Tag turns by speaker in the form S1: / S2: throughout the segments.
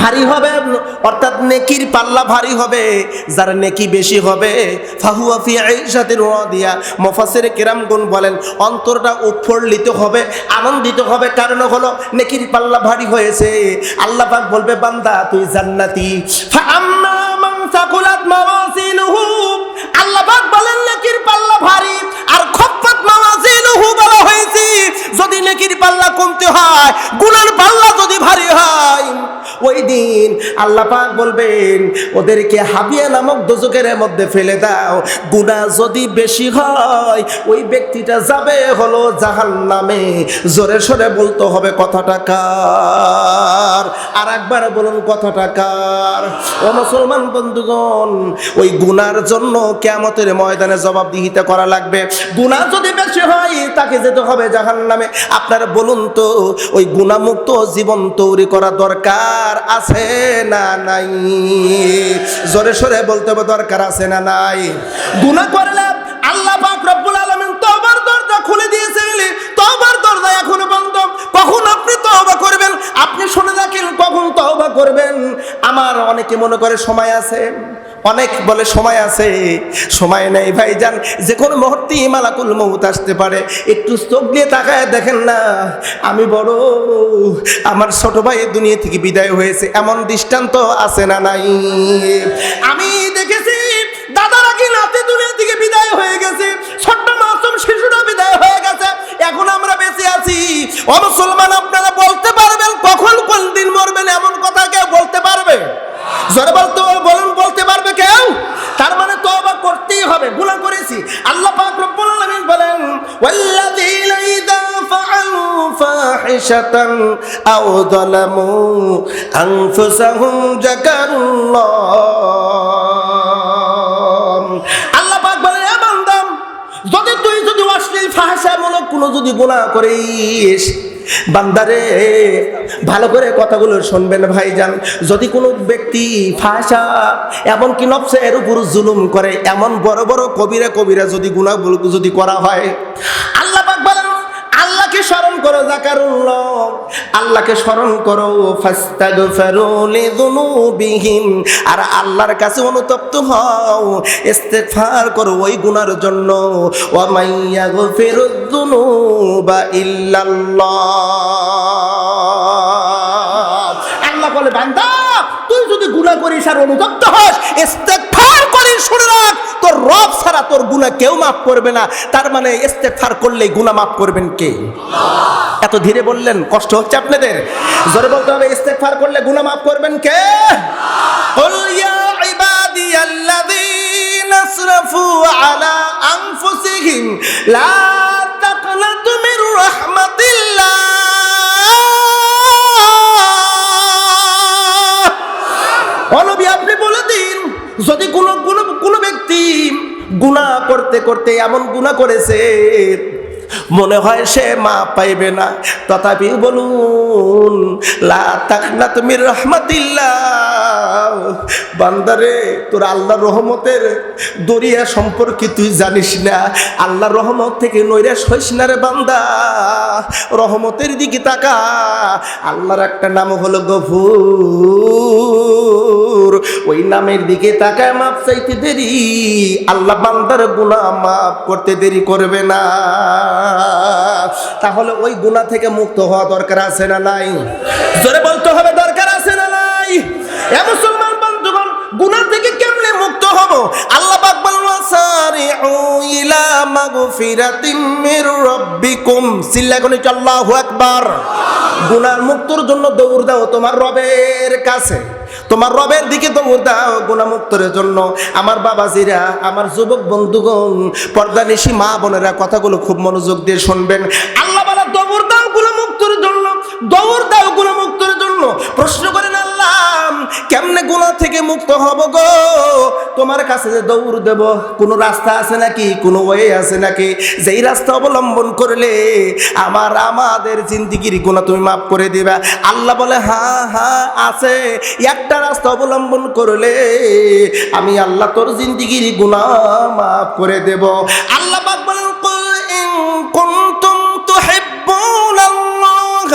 S1: ভারী হবে, অর্থাৎ নেকির পাল্লা ভারী হবে, যার নেকি বেশি হবে মুফাসসির কিরামগুন বলেন, অন্তরটা উৎফুল্লিত হবে, আনন্দিত হবে, কারণ হলো নেকির পাল্লা ভারী হয়েছে। আল্লাহ বলবে, বান্দা, তুই জান্নাতি। আল্লাহ বলেন, নেকির পাল্লা ভারী যদি নেকির পাল্লা কমতে হয় গুনার পাল্লা যদি ভারী ওই দিন আল্লাহ পাক বলবেন, ওদেরকে হাবিয়া নামক দোজকের মধ্যে ফেলে দাও। গুনাহ যদি বেশি হয়, ওই ব্যক্তিটা যাবে হলো জাহান নামে জোরে সরে বলতে হবে, কথাটা কার? আর একবার বলুন, কথাটা কার? ও মুসলমান বন্ধুগণ, ওই গুনার জন্য কেমতের ময়দানে জবাবদিহিতা করা লাগবে। গুনাহ যদি বেশি হয়, তাকে যেতে হবে জাহান নামে আপনারা বলুন তো, ওই গুণামুক্ত জীবন তৈরি করা দরকার? আছে না নাই? জোরে সরে বলতে হবে, দরকার আছে না নাই? গুনা করলে আল্লাহ পাক রব্বুল আলামিন তওবার দরজা খুলে দিয়েছে তওবার দরজা এখন বন্ধ। কখন আপনি তওবা করবেন? আপনি শুনে রাখেন, কখন তওবা করবেন? আমার অনেকে মনে করে সময় আছে। অনেক বলে সময় আছে, সময় নেই ভাইজান। যে কোনো মুহূর্তে মালাকুল মৌত আসতে পারে। একটু চোখ দিয়ে তাকায় দেখেন না, আমি বড়, আমার ছোট ভাই দুনিয়া থেকে বিদায় হয়েছে। এমন দৃষ্টান্ত আছে না নাই? আমি দেখেছি, দাদারা কি নাতে দুনিয়া থেকে বিদায় হয়ে গেছে? ছোট্ট মাসুম শিশুরা বিদায় হয়ে গেছে। এখন আমরা বেঁচে আছি। ও মুসলমান, আপনারা বলতে পারবেন কখন কোন দিন মরবেন এমন কথা জোরে বলতে বলুন, বলতে পারবে কেউ? তার মানে তওবা করতেই হবে গুনাহ করেছি। আল্লাহ পাক রব্বুল আলামিন বলেন, ওয়াল্লাযীনা ইযা ফাআলু ফাহিশাতান আও যালামু আনফুসাহুম যাকারুল্লাহ। আল্লাহ পাক বলেন, এ বান্দা, যদি তুই যদি অশ্লীল ফাহাসামূলক কোনো যদি গুনাহ করিস বান্দারে, ভালো করে কথাগুলো শুনবেন ভাইজান। যদি কোনো ব্যক্তি ফাঁসা এমনকি নফসের উপর জুলুম করে, এমন বড় বড় কবিরা কবিরা যদি গুণাগুলো যদি করা হয়, আল্লাহ বলেন, আল্লাহকে স্মরণ করো জাকারুল্লাহ আল্লাহকে স্মরণ করো, ফাস্তাগফিরু লিযুনুবিহিম। আর আল্লাহর কাছে অনুতপ্ত হও, ইস্তেগফার করো ওই গুনার জন্য। ওয়া মাইয়াগফিরুদ যুনুবা ইল্লাল্লাহ আল্লাহ বলে বান্দা তুই যদি গুনাহ করিস আর অনুতপ্ত হস ইস্তেগফার করিস শুনে রাখ তোর রব ছাড়া তোর গুনাহ কেউ মাফ করবে না তার মানে ইস্তেগফার করলেই গুনাহ মাফ করবেন কে এত ধীরে বললেন কষ্ট হচ্ছে আপনাদের জোরে বলতে হবে ইস্তেগফার করলে গুনাহ মাফ করবেন কে قل يا عبادي الذين اسرفوا على انفسهم لا অনবী আপনি বলে দিন, যদি কোনো কোনো কোনো ব্যক্তি গুনাহ করতে করতে এমন গুনাহ করেছে, মনে হয় সে মা পাইবে না। তথাপি বলুন, লা তাকনা তুমি রহমাতিল্লাহ। বান্দারে, তোর আল্লাহ রহমতের দরিয়া সম্পর্কে তুই জানিস না। আল্লাহ রহমত থেকে নৈরাশ হইস না রে বান্দা। রহমতের দিকে তাকা। আল্লাহর একটা নাম হলো গফুর। ওই নামের দিকে তাকায় মাপ চাইতে দেরি। আল্লাহ বান্দার গুনাহ মাফ করতে দেরি করবে না। তাহলে ওই গুনাহ থেকে মুক্ত হওয়া দরকার আছে না নাই? জোরে বলতে হবে, দরকার আছে না নাই? এ মুসলমান বন্ধুগণ, গুনাহ থেকে কেমনে মুক্ত হব? আল্লাহ পাক বলেন, ওয়াসারিউ ইলা মাগফিরাতিম মির রাব্বিকুম। চিল্লা কোন আল্লাহু আকবার। গুনার মুক্তর জন্য দৌড় দাও তোমার রবের কাছে। তোমার রবের দিকে দৌড় দাও গুণামুক্তরের জন্য। আমার বাবাজিরা, আমার যুবক বন্ধুগণ পর্দা নিশি মা বোনেরা কথাগুলো খুব মনোযোগ দিয়ে শুনবেন। আল্লাহ বলা, দৌড় দাও গুণামুক্তর জন্য, দৌড় দাও গুণামুক্তর জন্য। প্রশ্ন করেন, আল্লাহ কেমনে গুণা থেকে মুক্ত হব গো? তোমার কাছে যে দৌড় দেব, কোনো রাস্তা আছে নাকি? কোনো ওয়ে আছে নাকি? যেই রাস্তা অবলম্বন করলে আমার, আমাদের জিন্দিগির গুণা তুমি মাফ করে দিবা। আল্লাহ বলে হ্যাঁ হ্যাঁ আছে। একটা রাস্তা অবলম্বন করলে আমি আল্লাহ তোর জিন্দিগির গুণা মাফ করে দেব। আল্লাহ পাক বলেন, কুল ইন কুনতুম তুহিব্বুনাল্লাহ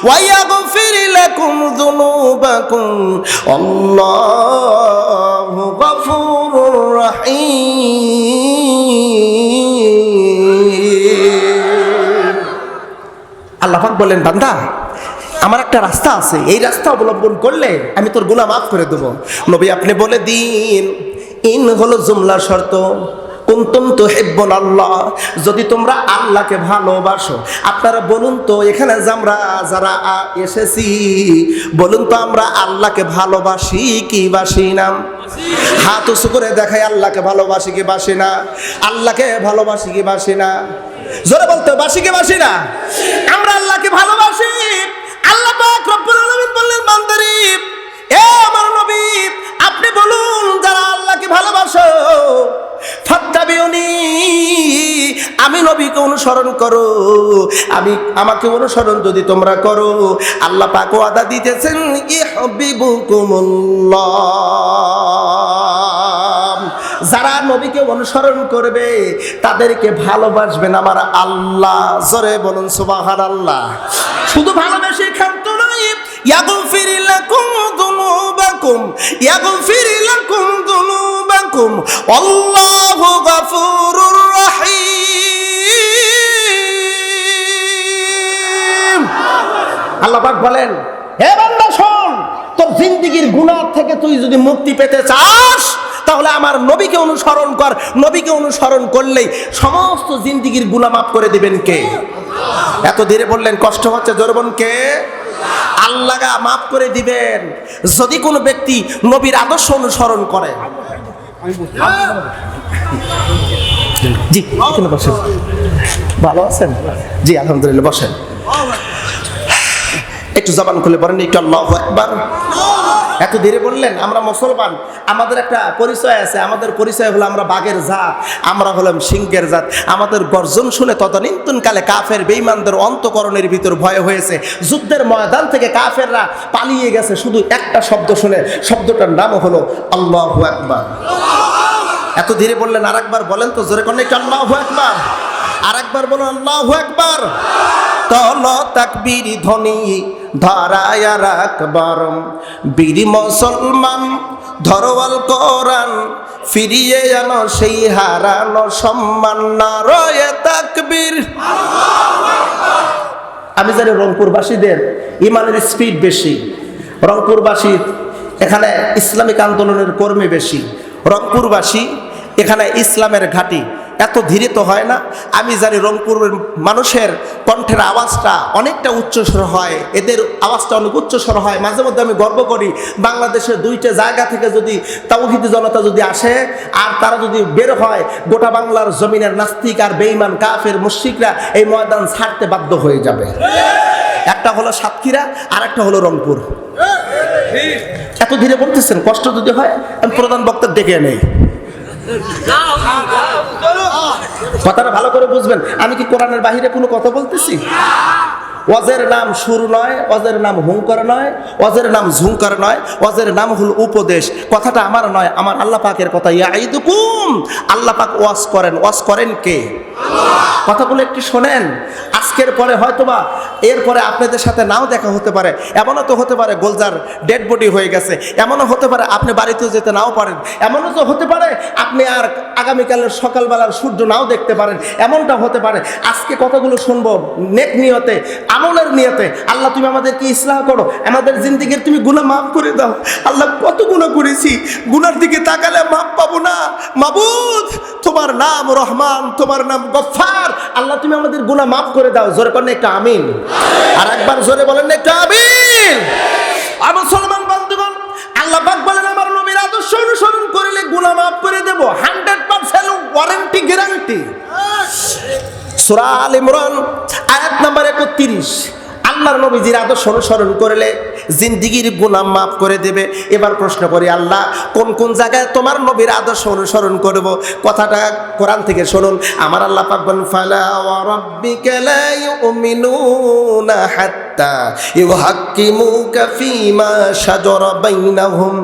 S1: ইউহিব্বুকুমুল্লাহ ওয়া ইয়াগফির লাকুম যুনুবাকুম। আল্লাহু পাক বলেন বান্দা, আমার একটা রাস্তা আছে। এই রাস্তা অবলম্বন করলে আমি তোর গুনাহ মাফ করে দেবো। নবী আপনি বলে দিন, ইন হলো জুমলা শর্ত। কুন্তুম তো হেব্বন আল্লাহ। যদি তোমরা আল্লাহকে ভালোবাসো, আপনারা বলুন তো, এখানে আমরা যারা এসেছি, বলুন তো আমরা আল্লাহকে ভালোবাসি কি বাসি না? হাত উঁচু করে দেখাই আল্লাহকে ভালোবাসি কি বাসি না? আল্লাহকে ভালোবাসি কি বাসি না? জোরে বলতে, বাসি কি বাসি না? আমরা আল্লাহকে ভালোবাসি। আল্লাহ পাক রব্বুল আলামিন বললেন, বান্দারি, এ আমার নবী, আপনি বলুন, যারা আল্লাহকে ভালোবাসো আমি নবীকে অনুসরণ করো। আমি, আমাকে অনুসরণ যদি তোমরা করো, আল্লাহ পাক ওয়াদা দিতেছেন যারা নবীকে অনুসরণ করবে, তাদেরকে ভালোবাসবেন আমার আল্লাহ। জোরে বলুন সুবাহার আল্লাহ শুধু ভালোবেসে ক্ষান্ত নয়, ইয়াগফির লাকুম যুনুবাকুম ইয়াগফির যুনুবাকুম আল্লাহু গফুরুর রহিম। আল্লাহ বলেন, হে বান্দা, শোন, তোর জিন্দিগির গুনাহ থেকে তুই যদি মুক্তি পেতে চাস, তাহলে আমার নবীকে অনুসরণ কর। নবীকে অনুসরণ করলেই সমস্ত জিন্দিগির গুনাহ মাফ করে দিবেন কে? এত ধীরে বললেন, কষ্ট হচ্ছে জোরবন কে? আল্লাহ মাফ করে দিবেন। যদি কোনো ব্যক্তি নবীর আদর্শ অনুসরণ করে জি, এখানে বসেন। ভালো আছেন? জি, আলহামদুলিল্লাহ, বসেন। একটু জবান খুলে বলেন একটু আল্লাহ একবার এত ধীরে বললেন, আমরা মুসলমান, আমাদের একটা পরিচয় আছে, আমাদের পরিচয় হলো আমরা বাঘের জাত, আমরা হলাম সিংহের জাত, আমাদের গর্জন শুনে তদানীন্তন কালে কাফের বেইমানদের অন্তকরণের ভিতর ভয় হয়েছে, যুদ্ধের ময়দান থেকে কাফেররা পালিয়ে গেছে, শুধু একটা শব্দ শুনে, শব্দটার নাম হলো আল্লাহ একবার এত ধীরে বললেন আর বলেন তো জোরে কোন একটু আল্লাহ একবার আর একবার বলুন, আল্লাহ একবার তল তাকবীর ধ্বনি, ধরায় রাখবার। বীর মুসলমান, ধরওয়াল কোরআন, ফিরিয়ে আনো সেই হারানো সম্মান। না রয়ে তাকবীর। আমি জানি রংপুরবাসীদের ইমানের স্পিড বেশি, রংপুরবাসী এখানে ইসলামিক আন্দোলনের কর্মী বেশি, রংপুরবাসী এখানে ইসলামের ঘাঁটি। এত ধীরে তো হয় না। আমি জানি রংপুরের মানুষের কণ্ঠের আওয়াজটা অনেকটা উচ্চস্বর হয়। এদের আওয়াজটা অনেক উচ্চস্বর হয়। মাঝে মধ্যে আমি গর্ব করি, বাংলাদেশের দুইটা জায়গা থেকে যদি তাওহিদি জনতা যদি আসে, আর তারা যদি বের হয়, গোটা বাংলার জমিনের নাস্তিক আর বেইমান কাফের মুশিকরা এই ময়দান ছাড়তে বাধ্য হয়ে যাবে। একটা হলো সাতক্ষীরা আর একটা হলো রংপুর। এত ধীরে বলতেছেন, কষ্ট যদি হয়, আমি প্রধান বক্তা ডেকে নেই কথাটা ভালো করে বুঝবেন। আমি কি কোরআনের বাহিরে কোনো কথা বলতেছি? অজের নাম সুর নয়, অজের নাম হুঙ্কর নয়, অজের নাম ঝুঙ্কর নয়, অজের নাম হল উপদেশ। কথাটা আমার নয়, আমার আল্লাহ পাকের কথা। ইয়াইদুকুম আল্লাহ পাক ওয়াজ করেন। ওয়াজ করেন কে? কথাগুলো একটু শোনেন। আজকের পরে হয়তোবা এরপরে আপনাদের সাথে নাও দেখা হতে পারে। এমনও তো হতে পারে গোলজার ডেড বডি হয়ে গেছে। এমনও হতে পারে আপনি বাড়িতেও যেতে নাও পারেন। এমনও তো হতে পারে আপনি আর আগামীকালের সকালবেলার সূর্য নাও দেখতে পারেন। এমনটা হতে পারে। আজকে কথাগুলো শুনব নেক নিয়তে, আমলের নিয়তে। আল্লাহ, তুমি আমাদেরকে ইসলাহ করো। আমাদের জিন্দিগির তুমি গুনাহ মাফ করে দাও। আল্লাহ, কত গুনাহ করেছি। গুনার দিকে তাকালে মাফ পাবো না। মাবুদ, তোমার নাম রহমান, তোমার নাম গফার আল্লাহ, তুমি আমাদের গুনাহ মাফ করে দাও, জোরে করেন একটা আমিন। আর একবার জোরে বলেন একটা আমিন। আর মুসলমান বন্ধুগণ, আল্লাহ পাক বলেন, আমার নবীর আদর্শ অনুসরণ করলে গুনাহ মাফ করে দেব। Hundred percent warranty, guarantee. সুরা আল ইমরান, আয়াত নাম্বার একত্রিশ। আল্লাহর নবীজির আদর্শ অনুসরণ করলে জিন্দিগির গুনাম মাফ করে দেবে। এবার প্রশ্ন করি, আল্লাহ, কোন কোন জায়গায় তোমার নবীর আদর্শ অনুসরণ করব? কথাটা কোরআন থেকে শুনুন। আমার আল্লাহ পাক বলেন, ফালা ওয়া রাব্বিকা লা শাজারা বাইনাহুম,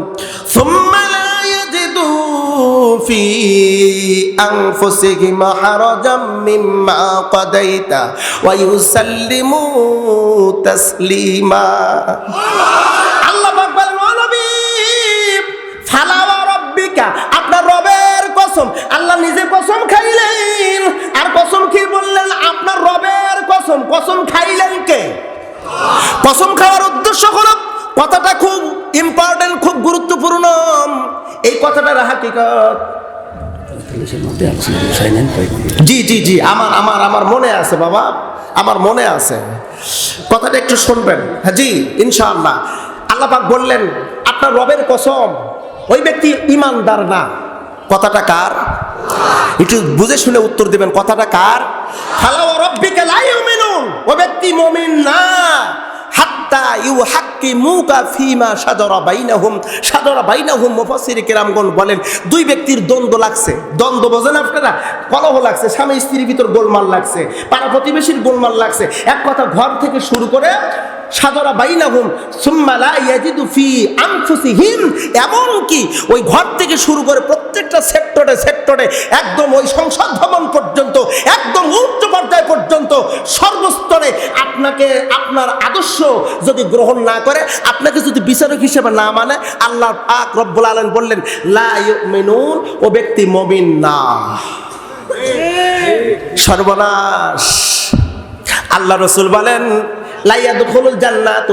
S1: সুম্মা يجدوا في أنفسهم حرجا مما قضيت ويسلموا تسليما আল্লাহ পাক বলেন ও নবী ফালাওয়া রব্বিকা আপনার রবের কসম আল্লাহ নিজে কসম খাইলেন আর কসম খেয়ে বললেন আপনার রবের কসম কসম খাইলেন কে কসম খাওয়ার উদ্দেশ্য হলো কথাটা খুব ইম্পর্টেন্ট খুব গুরুত্বপূর্ণ এই কথাটার হাকিকত। জি জি জি, আমার আমার আমার মনে আছে বাবা, আমার মনে আছে। কথাটা একটু শুনবেন। হ্যাঁ জি, ইনশাআল্লাহ। আল্লাহ পাক বললেন, আপনার রবের কসম, ওই ব্যক্তি ইমানদার না। কথাটা কার? একটু বুঝে শুনে উত্তর দিবেন, কথাটা কার? ফালাও রব্বিকা লা ইউমিনুন। ও ব্যক্তি মুমিন না। হাত্তা ইউ হাক্কি মুকা ফিমা সাদরা বাইনাহুম। সাদরা বাইনাহুম মুফাসির কেরামগণ বলেন, দুই ব্যক্তির দ্বন্দ্ব লাগছে। দ্বন্দ্ব বোঝেন আপনারা? কলহ লাগছে, স্বামী স্ত্রীর ভিতর গোলমাল লাগছে, পাড়া প্রতিবেশীর গোলমাল লাগছে। এক কথা, ঘর থেকে শুরু করে সাদরা বাইনাহুম সুম্মা লা ইয়াজিদু ফি আনফুসিহিম। এমন কি ওই ঘর থেকে শুরু করে প্রত্যেকটা সেক্টরে সেক্টরে একদম ওই সংসদ ভবন পর্যন্ত একদম উচ্চ পর্যায় পর্যন্ত সর্বস্তরে আপনাকে আপনার আদর্শ যদি গ্রহণ না করে আপনাকে যদি বিচারক হিসেবে না মানে আল্লাহ পাক রব্বুল আলামিন বললেন লা ইউমিনুন ও ব্যক্তি মুমিন না। সর্বনাশ। আল্লাহ রসুল বলেন লাইয়াদুল জান্নাত